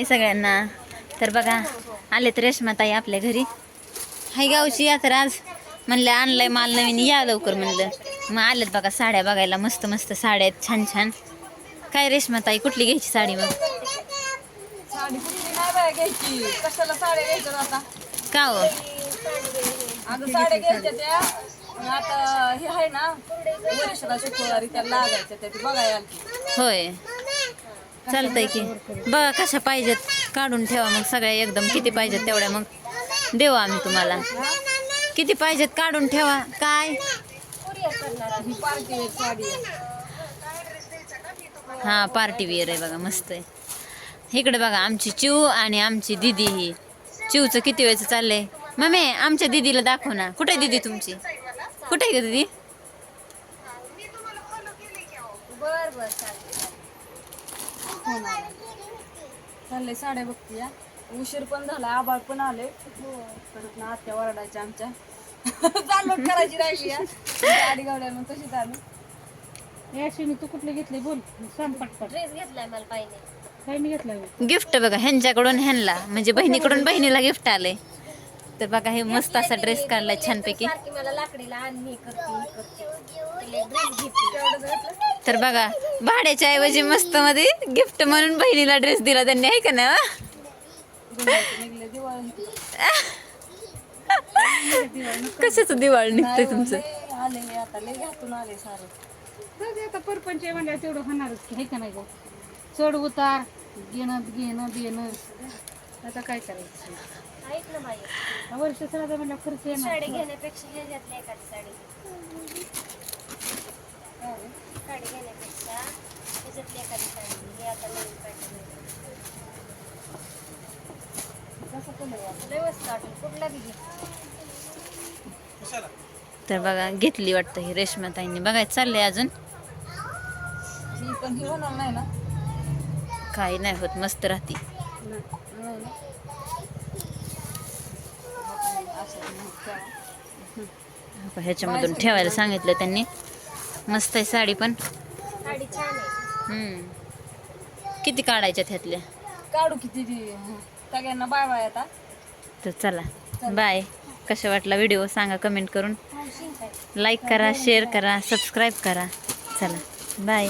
हाय सगळ्यांना. तर बघा आले तर रेशमाताई आपल्या घरी. हाय गावची यात्रा आज. म्हणलं आणलंय माल नवीन या लवकर म्हणलं. मग आलेत बघा साड्या बघायला. मस्त मस्त साड्या आहेत छान छान. काय रेशमाताई कुठली घ्यायची साडी मग? का हो. होय. चालतंय की. बघा कशा पाहिजेत. काढून ठेवा मग सगळ्या एकदम. किती पाहिजेत तेवढ्या मग. देऊ आम्ही तुम्हाला. किती पाहिजेत काढून ठेवा. काय? हां पार्टी वेअर आहे. हा पार्टी वेअर आहे बघा मस्त आहे. इकडे बघा आमची चिव आणि आमची दिदी ही. चिवचं किती वेळचं चाललंय? मम्मी आमच्या दिदीला दाखव ना. कुठे दिदी तुमची? कुठे आहे का दिदी? फोन आला. चाललंय साड्या बघते या उशीर पण झाला आबाळ पण आले परत ना आत्या वरडायच्या आमच्या. चालवट करायची राहिली या. गाडी गावड्या मग कशी चालू याशिनी तू कुठले घेतले बोल सांग पटपट. ड्रेस घेतलाय मला पाहिजे. काय मी घेतला गिफ्ट बघा ह्यांच्याकडून ह्यांना म्हणजे बहिणीकडून बहिणीला गिफ्ट आलंय. तर बघा हे मस्त असा ड्रेस काढला छानपैकी. मला लाकडीला आणि करते ड्रेस घेतली तर बघा भाड्याच्या ऐवजी मस्त मध्ये गिफ्ट म्हणून बहिणीला ड्रेस दिला त्यांनी आहे का ना दिवाळी कशाच दिवाळ निघतंय तुमचं? लय आले आता लय घातून आले सारं आता परपंच आहे म्हणल्यावर तेवढं होणारच की आहे का नाही गं चढ उतार घेणं घेणं देणं. आता काय करायचं? ऐक ना बाई. वर्ष सगळं म्हणलं खर्च येणार घेण्यापेक्षा हे घेतली एखादी साडी. साडी घेण्यापेक्षा त्याच्यातली एखादी साडी. हे आता नवीन pattern आहे. लय वाटेल कुठला बी घे. तर बघा घेतली वाटतं ही रेशमाताईंनी. बघायचं चाललंय अजून. ही पण ही होणार नाही ना? काही नाही होत मस्त राहते? ह्याच्यामधून ठेवायला सांगितलं त्यांनी. मस्त आहे साडी पण. किती काढायच्यात ह्यातल्या? काढू किती सगळ्यांना बाय बाय आता. तर चला. बाय कशा वाटला व्हिडिओ सांगा कमेंट करून. लाईक करा शेअर करा सबस्क्राईब करा. चला. बाय